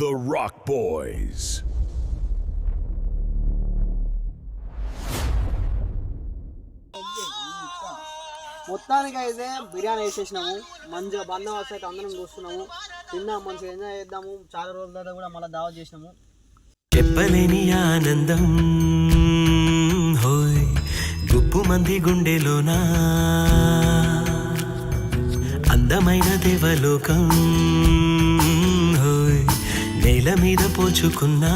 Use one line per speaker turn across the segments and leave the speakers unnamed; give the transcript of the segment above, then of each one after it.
The Rock Boys.
మొత్తానికి అయితే బిర్యానీ వేసేసినాము. మంచిగా బందోబస్తు అయితే అందరం చూస్తున్నాము. తిన్నాం మంచిగా ఎంజాయ్ చేద్దాము. చాలా రోజుల తర్వాత కూడా మళ్ళీ దావత్ చేసినాము.
చెప్పలేని ఆనందం హోయ్ గుప్పు మంది గుండెలోనా. అందమైన దేవలోకం. నేల మీద పోచుకున్నా.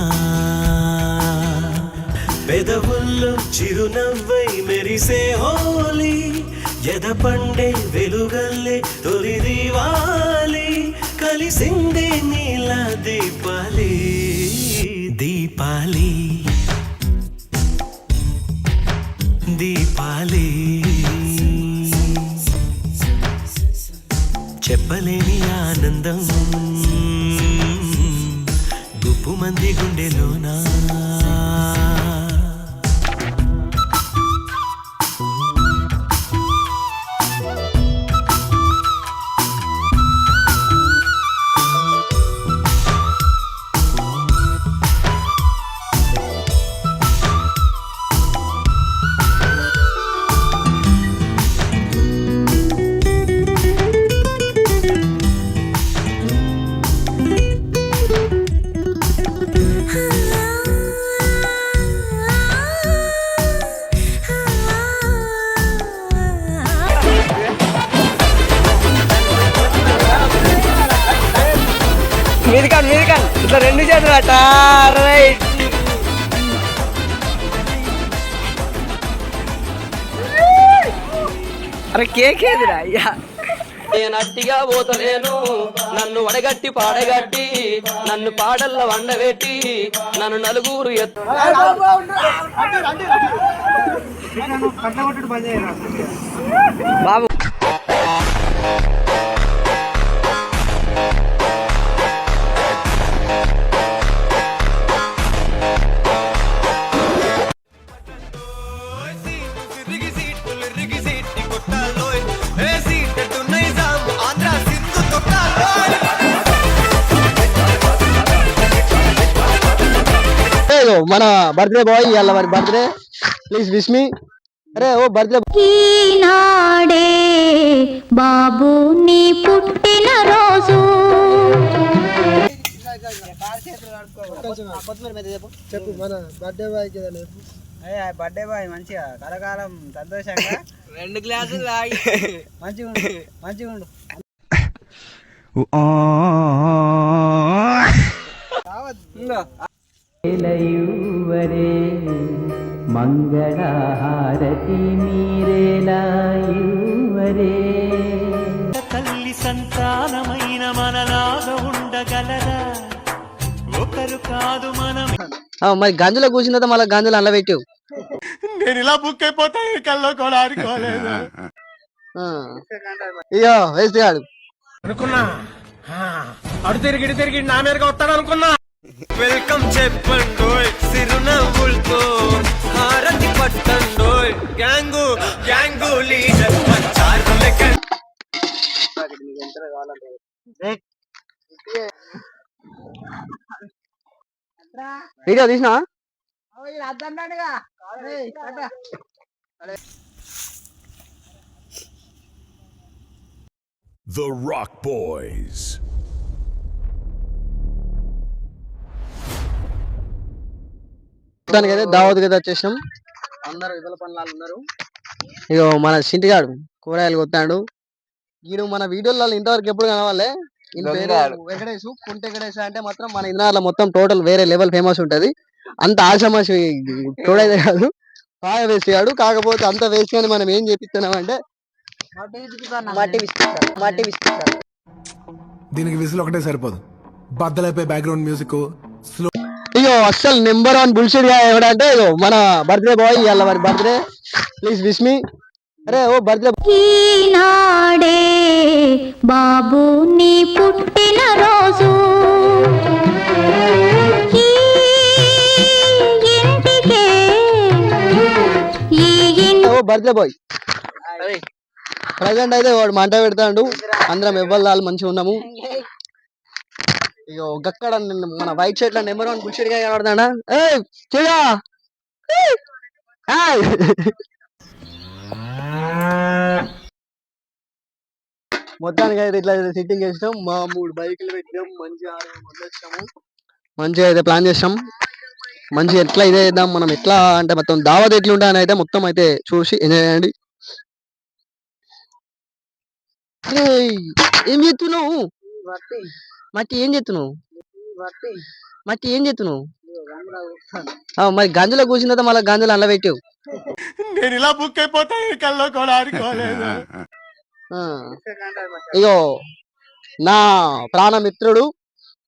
పెదవుల్లో చిరునవ్వై మెరిసే హోలీ ఎద పండే వెలుగల్లే తొలి దీవాలి కలిసిందే నీల దీపాలి దీపాలి. దీపాలి. చెప్పలేని ఆనందం. గుప్పు మంది గుండెలోనా
మీదికాన్ మీదికాన్ ఇట్లా రెండు చేతులు అట్ట. రైట్ అరే కేక్ ఏదిరా అయ్యా?
నేను అట్టిగా పోతలేను. నన్ను వడగట్టి పాడగట్టి నన్ను పాడల్ల వండబెట్టి నన్ను నలుగురు ఎత్తు
బాబు. మన బర్త్డే బాయ్ ఇవాళ మరి బర్త్డే ప్లీజ్ విష్ మీ అరే ఓ బర్త్డే
ఈనాడే బాబు నీ పుట్టిన రోజు.
చెప్పు మన బర్త్డే బాయ్
బర్త్డే బాయ్ మంచిగా కలకాలం సంతోషంగా.
రెండు గ్లాసులు
మంచిగా ఉండు మంచిగా ఉండు.
మంగళహారతి మీరేలాయువరే. తల్లి సంతానమైన మనలాగా ఉండగలరా ఒకరు కాదు మనం.
మరి గంజులో కూర్చున్న తర్వాత మళ్ళీ గంజులు అల్ల పెట్టావు
నేను ఇలా బుక్ అయిపోతాను కల్లో కూడా ఆడుకోలేదు.
ఇయ్యో వేస్ట్ గాడు.
అనుకున్నా. అడు తిరిగి ఇటు తిరిగి నా మీదగా వస్తాడు అనుకున్నా వెల్కమ్ చెప్పండు సిరునవ్వులతో హారతి పట్టండు గ్యాంగు గ్యాంగు లీడర్
వీడియో తీసినా
The Rock Boys.
మొత్తానికి అయితే దావత్ అయితే వచ్చేసినాం. అందరు ఇతల పనులు ఉన్నారు. ఇక మన చింటిగాడు కూరగాయలు కొత్తాడు. ఈడు మన వీడియోలలో ఇంతవరకు ఎప్పుడు కనవాలే ఈయన పేరు వెంకటేష్ కుంట వెంకటేష్ అంటే మాత్రం మన ఇంద్రాల మొత్తం టోటల్ వేరే లెవెల్ ఫేమస్ ఉంటది. అంత ఆశమాషి తోడైతే కాదు. బాగా వేస్ట్ కాడు కాకపోతే అంత వేస్ట్ కానీ మనం ఏం చేపిస్తున్నాం అంటే మట్టి మట్టి
దీనికి విసులు ఒకటే సరిపోదు. బద్దలైపోయి బ్యాక్గ్రౌండ్ మ్యూజిక్ స్లో
ఇగో అస్సలు నెంబర్ వన్ బుల్షిట్ ఎవడంటే ఇగో మన బర్త్డే బాయ్ ఇవాళ మరి బర్త్డే. ప్లీజ్ విష్ మీ అరే ఓ బర్త్డే
ఈనాడే బాబు నీ పుట్టిన రోజు.
ఓ బర్త్డే బాయ్. ప్రజెంట్ అయితే వాడు మంట పెడతాడు. అందరం ఎవ్వరు మంచిగా ఉన్నాము. ఇగో గక్కడ మన వైట్ షర్ట్లో నెంబర్ వన్ బుషెడ్గా కనబడతాడా? ఏ చూడా మొత్తానికి అయితే ఇట్లా సిట్టింగ్ చేసినాం. మా మూడు బైకులు పెట్టినాం. మంచిగా వచ్చాము మంచిగా అయితే ప్లాన్ చేసాం మంచిగా ఎట్లా ఇదే చేద్దాం మనం ఎట్లా అంటే మొత్తం దావత్ ఎట్లుంటా అని అయితే మొత్తం అయితే చూసి ఎంజాయ్ చేయండి. ఏం చేస్తున్నావు? మట్టి ఏం చేస్తున్నావు మట్టి. ఏం చేస్తున్నావు మరి గంజలో కూర్చున్న తర్వాత మళ్ళీ గంజలు అల్ల పెట్టావు.
నేను ఇలా బుక్ అయిపోతా కల్లో కూడా
ఇగో నా ప్రాణమిత్రుడు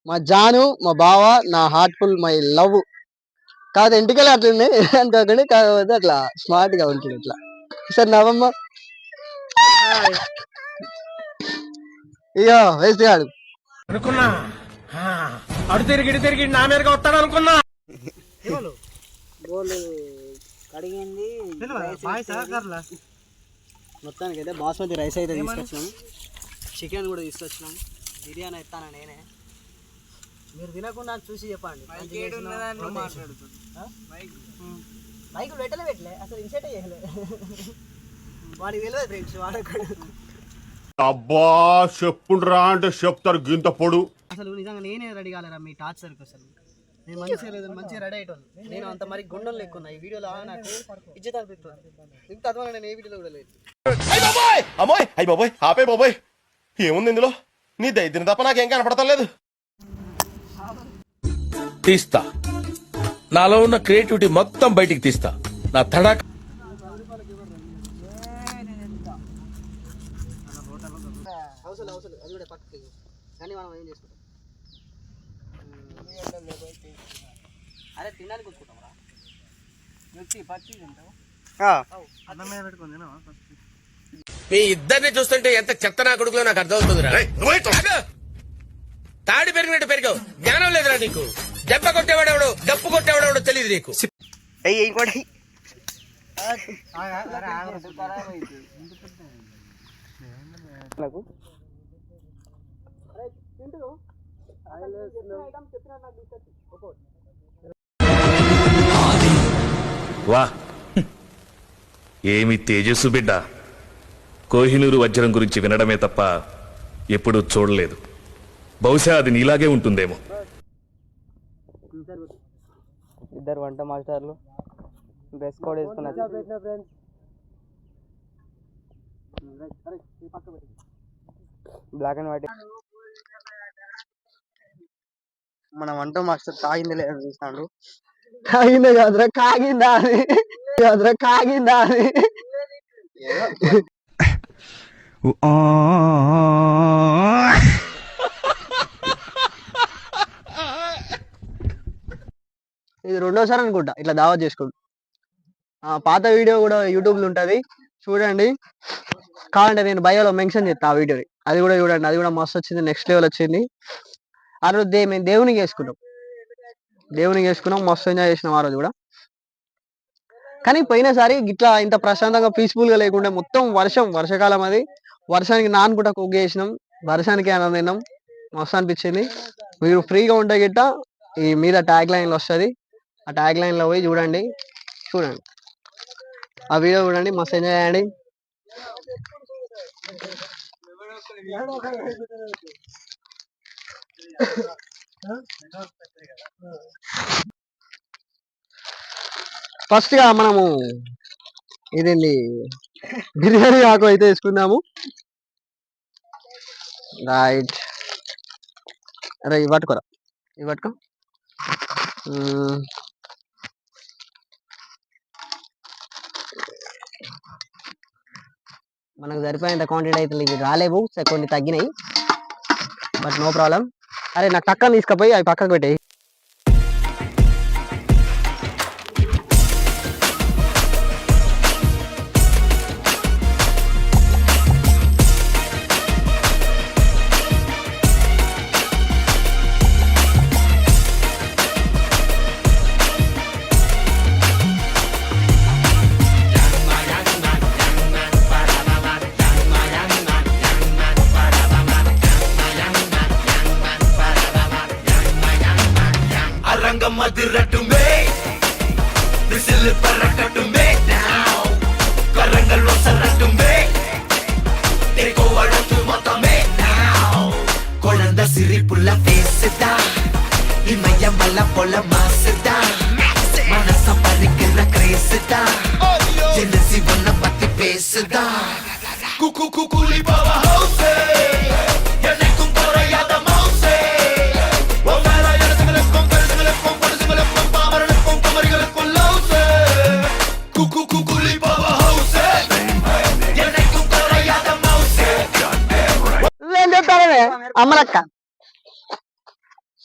మా జాను మా బావ నా హార్ట్ఫుల్ మై లవ్ కాదు ఎంటికలు అట్లుంది అనుకోకండి కాకపోతే అట్లా స్మార్ట్గా ఉంటుంది ఇట్లా. సరే నవమ్మ ఇగో వేస్ట్ కాదు.
అనుకున్నా. అడు తిరిగి ఇటు తిరిగి నా మీదగా వస్తాడు అనుకున్నా.
కడిగింది.
మొత్తానికి అయితే బాస్మతి రైస్ అయితే తీసుకొచ్చినాం. చికెన్ కూడా తీసుకొచ్చినాం. బిర్యానీ ఇస్తాను నేనే? మీరు తినకుండా చూసి చెప్పండి. మైక్ పెట్టలే పెట్టలే. అసలు ఇన్సెట్ చేయలే. వాడికి తెలియదు ఫ్రెండ్స్ వాడక్కడ.
అబ్బా చెప్పుండ్రా అంటే చెప్తారు గింత పొడు.
అసలు నిజంగా నేనే రెడీ కాలేరా మీ టార్చర్కి అసలు? నేను మంచిగా లేదు మంచిగా రెడీ అయ్యేటోళ్ళు నేను అంత మరి గుండెలు లేకున్నా ఈ వీడియోలో నాకు ఇజ్జత అనిపిస్తుంది. ఇంత నేను ఏ వీడియోలో కూడా లేదు.
అయ్య బాబోయ్! అమ్మోయ్! అయ్య బాబోయ్! ఆపే బాబోయ్! ఏముంది ఇందులో? నీ దైద్యం తప్ప నాకేం కనపడతలేదు
తీస్తా. నాలో ఉన్న క్రియేటివిటీ మొత్తం బయటికి తీస్తా. నా తడాక
అవసరం అవసరం అది కూడా పక్కకి కానీ మనం ఏం చేసుకుంటాం? అరే తినడానికి రా. పచ్చి తింటావు. అన్నం మీద పెట్టుకుంది
మీ ఇద్దరిని చూస్తుంటే ఎంత చెత్త నా కొడుకులో నాకు అర్థమవుతుందిరా. ఆగు! తాడి పెరిగినట్టు పెరిగావు. జ్ఞానం లేదురా నీకు. దెబ్బ కొట్టేవాడెవడు డప్పు కొట్టేవాడెవడో తెలియదు నీకు.
అయ్యి ఇంకోటి
వా. ఏమి తేజస్సు బిడ్డ. కోహినూరు వజ్రం గురించి వినడమే తప్ప ఎప్పుడూ చూడలేదు. బహుశా అది నీలాగే ఉంటుందేమో.
ఇద్దరు వంట మాస్టర్లు డ్రెస్ కోడ్ వేసుకున్నారు. బ్లాక్ అండ్ వైట్
మన వంట మాస్టర్ కాగింది లేదు చూస్తాడు. కాగిందే కాదురా కాగిందా అని. కాదురా కాగిందా అని. ఇది రెండోసారి అనుకుంటా ఇట్లా దావత్ చేసుకోండి. ఆ పాత వీడియో కూడా యూట్యూబ్లో ఉంటది. చూడండి. కావాలంటే నేను బయోలో మెన్షన్ చేస్తాను ఆ వీడియోని. అది కూడా చూడండి అది కూడా మస్తు వచ్చింది నెక్స్ట్ లెవెల్ వచ్చింది. ఆ రోజు దే మేము దేవునికి వేసుకున్నాం దేవునికి వేసుకున్నాం మస్తు ఎంజాయ్ చేసినాం ఆ రోజు కూడా. కానీ పోయినసారి ఇట్లా ఇంత ప్రశాంతంగా పీస్ఫుల్గా లేకుండా మొత్తం వర్షం వర్షాకాలం అది. వర్షానికి నానుకుంటా కుక్ చేసినాం వర్షానికి ఆనందం మస్తు అనిపించింది. మీరు ఫ్రీగా ఉంటే గిట్ట ఈ మీద ట్యాగ్ లైన్ వస్తుంది. ఆ ట్యాగ్ లైన్లో పోయి చూడండి చూడండి. ఆ వీడియో చూడండి మస్తు ఎంజాయ్ చేయండి. ఫస్ట్గా మనము ఇదండి బిర్యానీ ఆకు అయితే వేసుకుందాము. రైట్. అరే ఇవి పట్టుకోరా? ఇవి పట్టుకో. మనకు సరిపోయేంత క్వాంటిటీ అయితే ఇవి రాలేవు. కొన్ని తగ్గినాయి. బట్ నో ప్రాబ్లం అరే నాకు టక్కని తీసుకుపోయి అవి పక్కకు పెట్టేయి.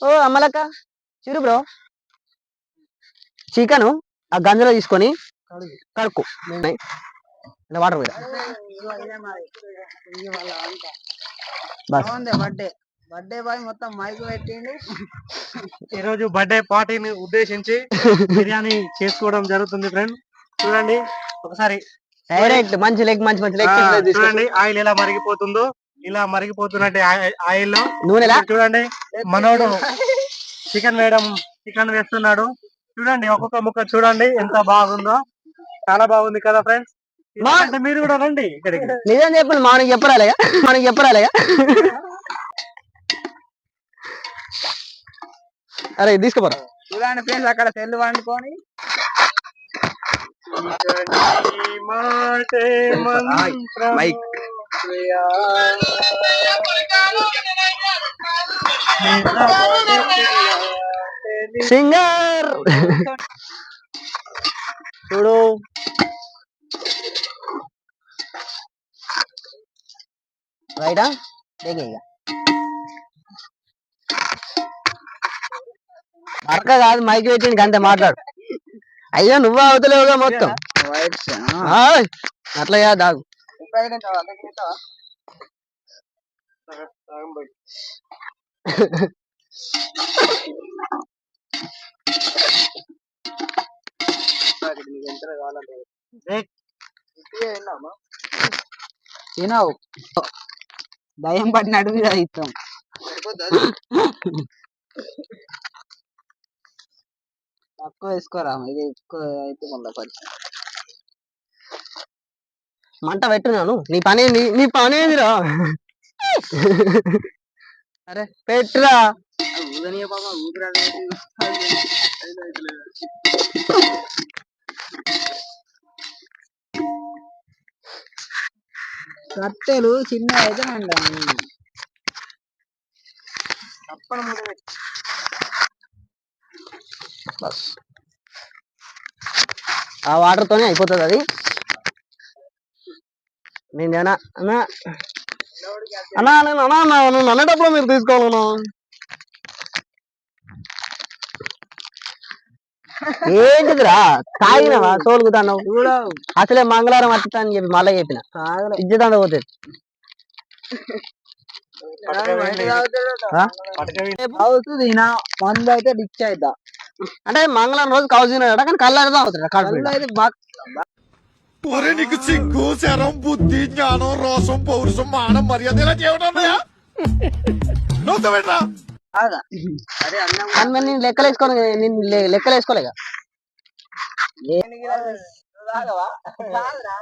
ఓ అమ్మలక్క. చిరు బ్రో. చికెన్ ఆ గంజలో తీసుకొని కడుక్కు. వాటర్ పోయి. బస్
బర్త్డే? బర్త్డే బాయ్ మొత్తం మైక్ పెట్టిండు.
ఈ రోజు బర్త్డే పార్టీని ఉద్దేశించి బిర్యానీ చేసుకోవడం జరుగుతుంది ఫ్రెండ్. చూడండి ఒకసారి
డైరెక్ట్ మంచి లెగ్ మంచి మంచి లెగ్
చూడండి ఆయిల్ ఎలా మరిగిపోతుందో. ఇలా మరిగిపోతున్నట్టు ఆయిల్లో
నూనెలా?
చూడండి మనోడు చికెన్ వేయడం చికెన్ వేస్తున్నాడు. చూడండి ఒక్కొక్క ముక్క చూడండి ఎంత బాగుందో. చాలా బాగుంది కదా ఫ్రెండ్స్ అంటే మీరు కూడా రండి ఇక్కడికి.
నిజం చెప్పండి మనకి చెప్పరాలేగా? మనకి చెప్పరాలేగా? అరే తీసుకోపోరా.
చూడండి ఫ్రెండ్స్ అక్కడ సెల్ వండుకొని.
మైక్. సింగర్ చూడు రైటా దేగే ఇక అరక కాదు మైక్ పెట్టింది అంతే మాట్లాడు అయ్యో నువ్వు అవతలేవుగా మొత్తం అట్లా కాదు దాగు
తినవు. భయం పడినట్టు మీద ఇస్తాం తక్కువ వేసుకోరా? ఇది ఎక్కువ అయితే మళ్ళీ పడి
మంట పెట్టున్నాను నీ పని నీ పనేదిరా. అరే పెట్టురా.
కట్టెలు చిన్న అయితే
ఆ వాటర్ తోనే అయిపోతుంది అది. నేను అన్నా అన్నా. అన్నా నేను అన్నా అన్నా నువ్వు అన్నటప్పుడు మీరు తీసుకోవాలన్నా ఏంటిదిరా? తాగినవా? తోలుకుతాను అసలే మంగళవారం వస్తా అని చెప్పి మళ్ళీ చెప్పిన. ఇజ్జతంతా పోతుంది?
అవుతుంది మందు అయితే డిచ్ అవుతా
అంటే మంగళవారం రోజు తిన్నాడు కానీ కళ్ళు
అయితే బాగా
ఒరే నీకు సిగ్గు శరం బుద్ధి జ్ఞానం రోసం పౌరుషం మానం మర్యాద ఇలా చేయడం నువ్వు
కాదా? అరే అన్నం
కానీ మరి నేను లెక్కలేసుకోను నేను లె- లెక్కలేసుకోలేక
తాగవా తాగరా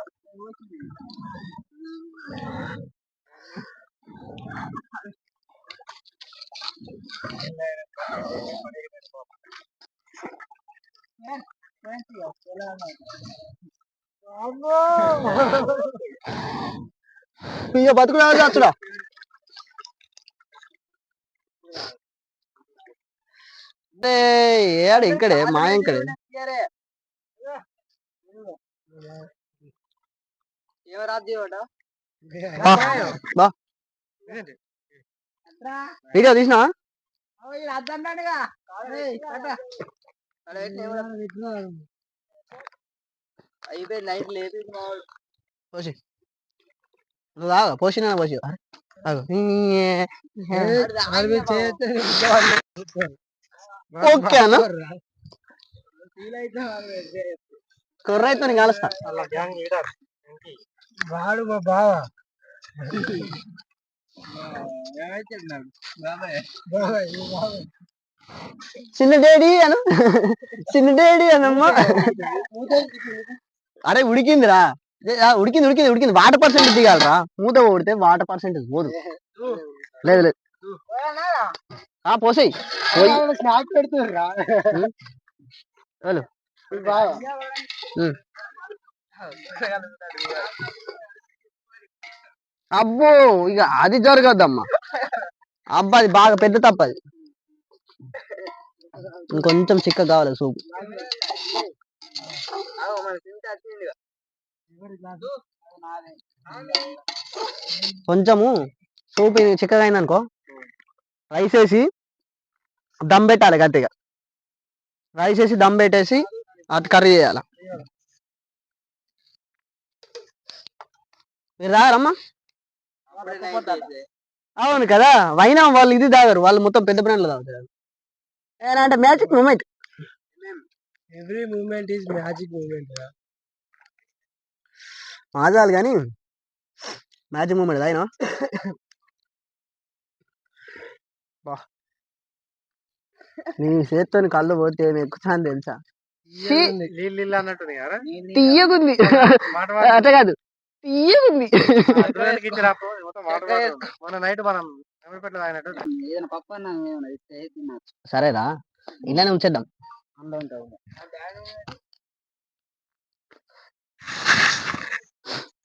ఇక బతుకుడు వచ్చుడా ఏడు ఇంకడే మా ఇంకడే. వీడియో తీసినా?
అద్దన్నాడుగా నైట్
పోసి పోసినా పోసి. ఓకే అన్న కుర్ర అయితే కలుస్తా
వాడు మా బావ
చిన్న డేడీ అను చిన్న డేడీ అనమ్మా అరే ఉడికిందిరా. ఉడికింది ఉడికింది ఉడికింది. వాటర్ పర్సెంటేజ్ దిగాలరా. మూత కొడితే వాటర్ పర్సెంటేజ్ పోదు. లేదు లేదు. ఆ పోసేయి. పోయి.
స్నాక్ పెడుతుర్రా.
ఉమ్. అబ్బో ఇక అది జరగద్దమ్మా. అబ్బా అది బాగా పెద్ద తప్పది. ఇంకొంచెం చిక్క కావాలి సూప్. కొంచెము సూప్ చిక్కగా అయిందనుకో రైస్ వేసి దమ్ పెట్టాలి గట్టిగా. రైస్ వేసి దమ్ పెట్టేసి అది కర్రీ చేయాలి. మీరు తాగారమ్మా? అవును కదా వైనా వాళ్ళు ఇది తాగరు వాళ్ళు మొత్తం పెద్ద బ్రాండ్లు తాగుతారు. అంటే magic moment.
Every moment is magic moment
మాజాలు కానీ మ్యాజిక్ మూమెంట్ తాగినా బా. నీ చేత్తోని కళ్ళు పోతే ఏమి ఎక్కుతాను తెలుసా తీయగుంది అట్లా కాదు. తీయగుంది సరేరా. ఇలానే ఉంచేద్దాం.
అందులో ఉంటావు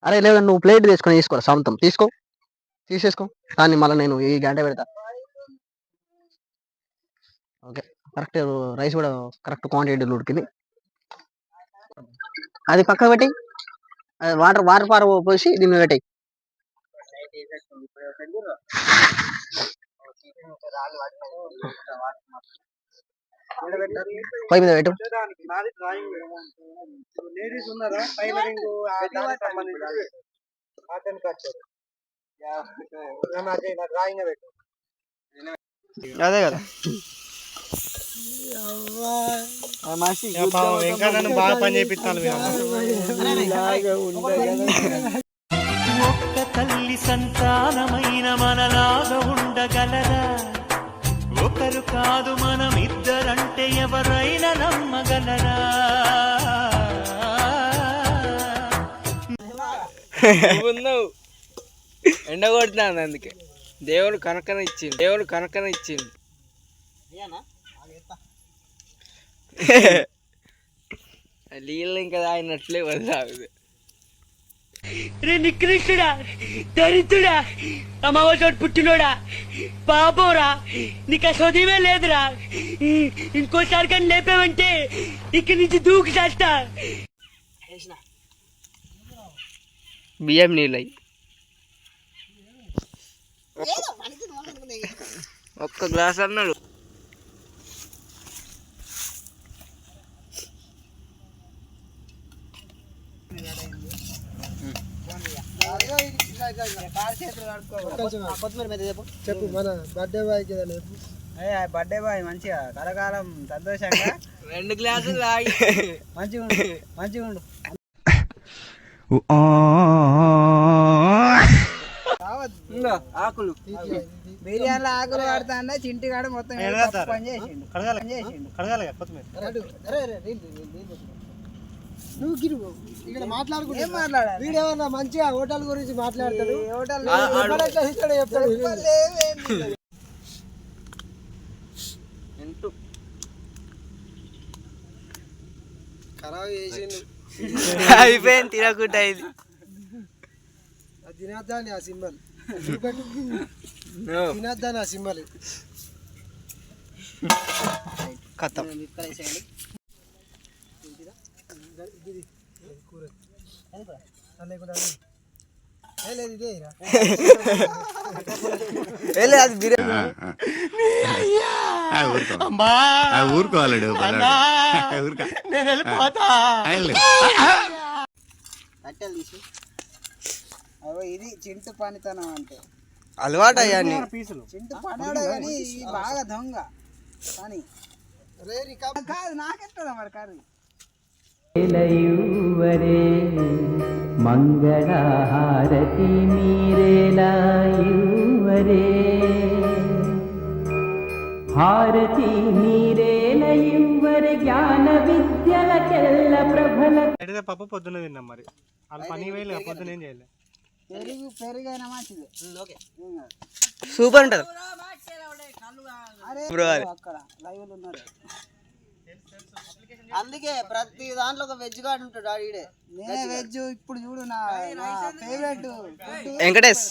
అరే లేదు నువ్వు ప్లేట్ తీసుకొని తీసుకో సొంతం తీసుకో. తీసేసుకో. దాన్ని మళ్ళీ నేను ఈ గంట పెడతా. ఓకే. కరెక్ట్ రైస్ కూడా కరెక్ట్ క్వాంటిటీలో ఉడికింది అది పక్క పెట్టి వాటర్ వాటర్ పార పోసి దీన్ని పెట్టి పొయ్యి మీద పెట్టు. అదే కదా.
ఇంకా నన్ను బాగా పని చేపిస్తాను
ఒక్క తల్లి సంతానమైన మనలాగా ఉండగలరా ఒకరు కాదు మనం ఇద్దరంటే ఎవరైనా నమ్మగలరా?
ఉన్నావు ఎండ కొడుతున్నాను అందుకే. దేవుడు కనకన ఇచ్చిండు. దేవుడు కనకన ఇచ్చిండు. నీళ్ళు ఇంకా తాగినట్లే వదిలాగుది
రే నికృష్టుడా దరిద్రుడా అమావాసోడు పుట్టినోడా పాపోరా నీకు ఆ చదివే లేదురా. ఈ- ఇంకోసారి కానీ లేపావంటే ఇక్కడి నుంచి దూకి చేస్తా.
బియ్యం నీళ్ళు ఒక్క గ్లాస్ అన్నాడు
కొత్తిమీర మీద చెప్పు
చెప్పు మన బర్త్డే బాయ్ కదా చెప్పు.
బర్త్డే బాయ్ మంచిగా కలకాలం సంతోషంగా.
రెండు గ్లాసులు తాగి.
మంచిగా ఉండు మంచిగా ఉండు.
ఆకులు.
బిర్యానీలో ఆకులు పడతా అన్న చింటి కాడ మొత్తం పని చేసిండు.
కడగాలి. కొత్తిమీర?
నువ్వు గిరు. ఇక్కడ మాట్లాడుకుంటా.
మాట్లాడాలి?
వీడేమన్నా మంచిగా హోటల్ గురించి మాట్లాడతాడు?
హోటల్
చెప్తాడు
ఎంటు
ఖరాబ్ చేసిండు.
అయిపోయింది తినకుండా ఇది.
తినద్దాని ఆ సింబల్. తినద్దాని ఆ సింబల్.
కథం
లేదు ఇదే రా.
అది బిర్యానీ
ఊరుకోవాలడు
నేను వెళ్ళిపోతా
కట్టెలు తీసి అగో ఇది చింటు పనితనం అంటే
అలవాటు అయ్యాన్ని
పీసులు
చింటు కానీ బాగా దొంగ పని కాదు నాకెత్తదా మరి కర్రీ
మంగళహారతి మీరేలా ఇవ్వరే
హారతి నీరేలయువరి జ్ఞాన విద్యలకెల్ల ప్రభల
అయితే పప్పు పొద్దున్న తిన్నాం మరి. వాళ్ళు పని వేయలే పొద్దున ఏం చేయలే.
పెరుగు పెరుగైనా మంచిది
సూపర్ ఉంటుంది.
అరే
బ్రో.
అక్కడ లైవ్ ఉన్నారు అందుకే ప్రతి దాంట్లో ఒక వెజ్ గార్డ్ ఉంటాడు ఆడిడే. నేనే వెజ్ ఇప్పుడు చూడు నా ఫేవరెట్
వెంకటేష్.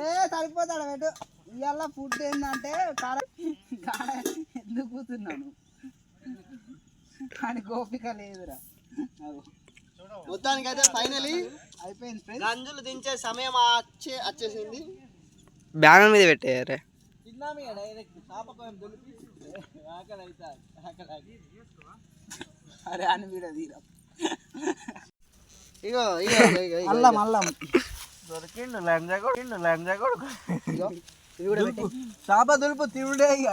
ఏ సరిపోతాడు పెట్టు ఇవాళ ఫుడ్ ఏంటంటే కాడ కాడ ఎందుకు కూతున్నాను కానీ గోపిక లేదురా.
మొత్తానికి అయితే ఫైనలీ
అయిపోయింది
గంజులు దించే సమయం వచ్చే వచ్చేసింది. బ్యానర్ మీద
అరే అని వీడియో తీరా
ఇగో ఇగో.
అల్లం అల్లం.
దొరికిండు లంజగొడు లంజగొడు
ఇది కూడా పెట్టు.
చేప దులుపు తిరుడే ఇక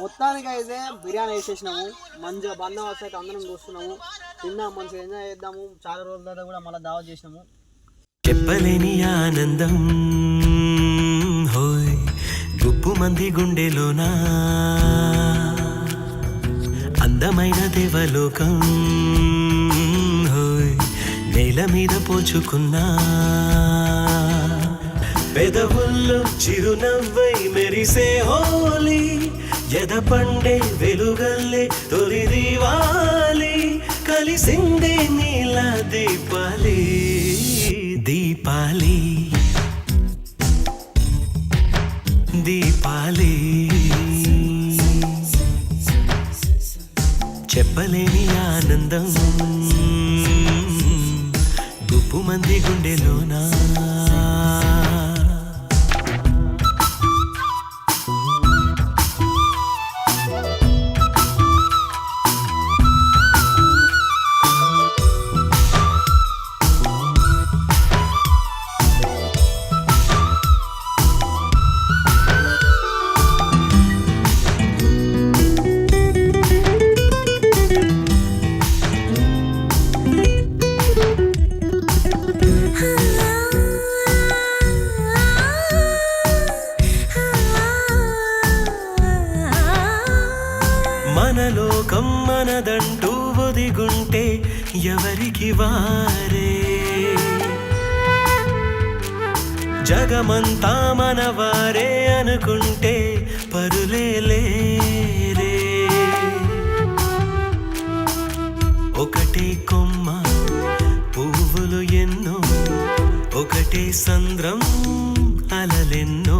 మొత్తానికి అయితే బిర్యానీ. వేసేసినాము. మంచిగా బందోబస్తు అయితే అందరం చూస్తున్నాము. తిన్నాం మంచిగా ఎంజాయ్ చేద్దాము. చాలా రోజుల తర్వాత కూడా మళ్ళీ దావత్ చేసినాము.
చెప్పలేని ఆనందం. హోయ్ గుప్పు మంది గుండెలోనా? అందమైన దేవలోకం. హోయ్ నేల మీద పోచుకున్నా? పెదవుల్లో చిరునవ్వై మెరిసే హోలీ ఎద పండే వెలుగల్లే తొలి దీవాలి కలిసిందే నీల దీపాలి. దీపాలి. దీపాలి. చెప్పలేని ఆనందం. గుప్పు మంది గుండెలోనా? ఒకటే సంద్రం అలలెన్నో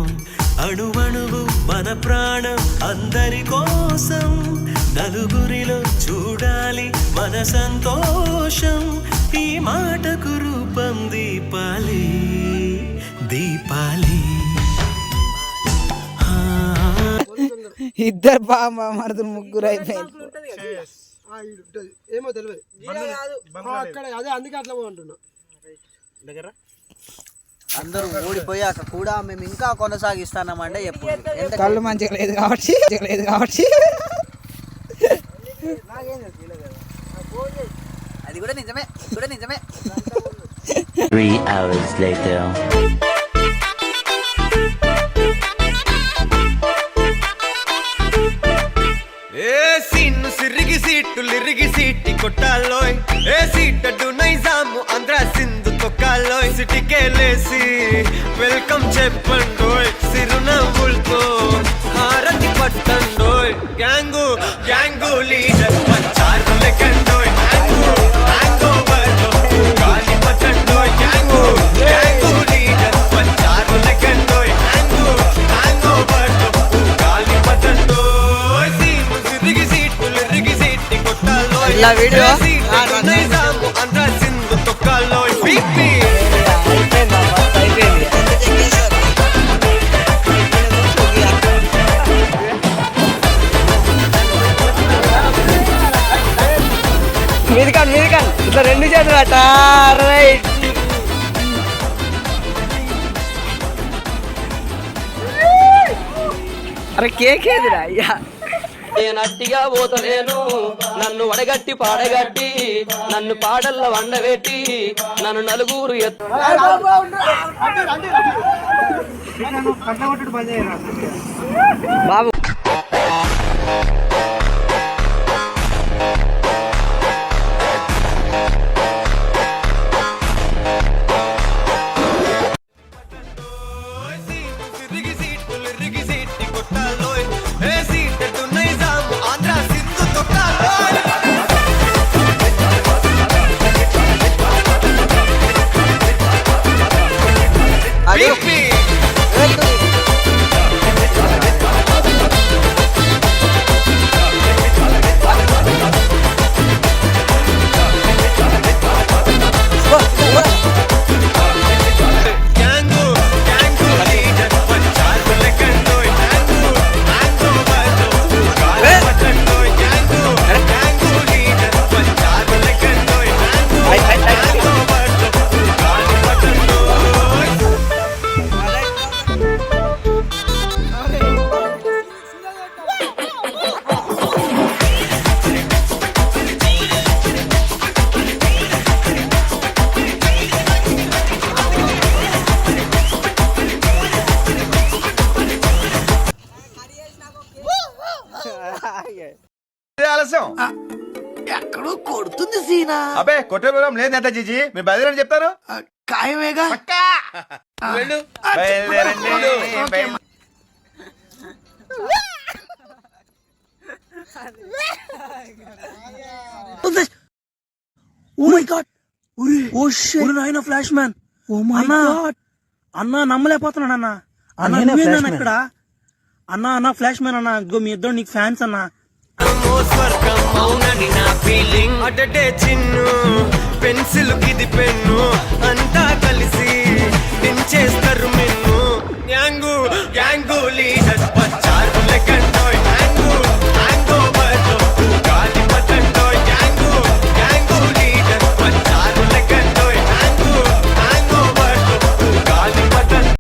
అణువణువు మన ప్రాణం అందరి కోసం నలుగురిలో చూడాలి మన సంతోషం. ఈ మాటకు రూపం దీపాలి దీపాలి.
ఇద్దరు బామ్మ మరదులు ముగ్గురు అయిపోయింది
ఏమో తెలియదు. అక్కడ. అదే అందుకే అట్లా అంటున్నా
దగ్గర
అందరూ ఓడిపోయాక కూడా మేము ఇంకా కొనసాగిస్తామంటే చెప్పు. ఎంత
కళ్ళు మంచిగా లేదు కాబట్టి లేదు కాబట్టి.
అది కూడా నిజమే కూడా నిజమే.
Three hours later.
ఏ సీన్ను సిరిగి సీటు లిరిగి సీటి కొట్టాలోయ్. ఏ సీటడు సిటీకే లేసి వెల్కమ్ చెప్పండోయ్ సిరునవ్వులతో హారతి పట్టండోయ్ గ్యాంగు గ్యాంగు లీడర్ పంచారు లెక్కండోయ్ గ్యాంగు గ్యాంగు
ఇట్లా రెండు చేతులు అట
అరే కేకేదిరా అయ్యా.
నేనట్టిగా పోతలేను. నన్ను వడగట్టి పాడగట్టి నన్ను పాడల్లో వండబెట్టి నన్ను నలుగురు
బాబు.
కొడుతుంది సీనా
అబ్బే కొట్టే ప్రోగ్రాం లేదంట జీజీ. మీ బయలుదేరని చెప్తారు?
ఖాయమేగా?
వెళ్ళు.
బయలుదేరండి. బయలు-
oh my god oh shit నాయన flash man oh my god అన్న నమ్మలేకపోతున్నాడు అన్న. అన్న నువ్వేనా ఇక్కడ? అన్న అన్న ఫ్లాష్ మ్యాన్ అన్న. ఇదిగో మీ ఇద్దరు నీకు ఫ్యాన్స్ అన్న.
స్వర్గం అవునని నా ఫీలింగ్ అటటే చిన్ను పెన్సిల్ కిది పెన్ను అంతా కలిసి పెంచేస్తారు మెన్ను. Gang gang leader పచ్చారుల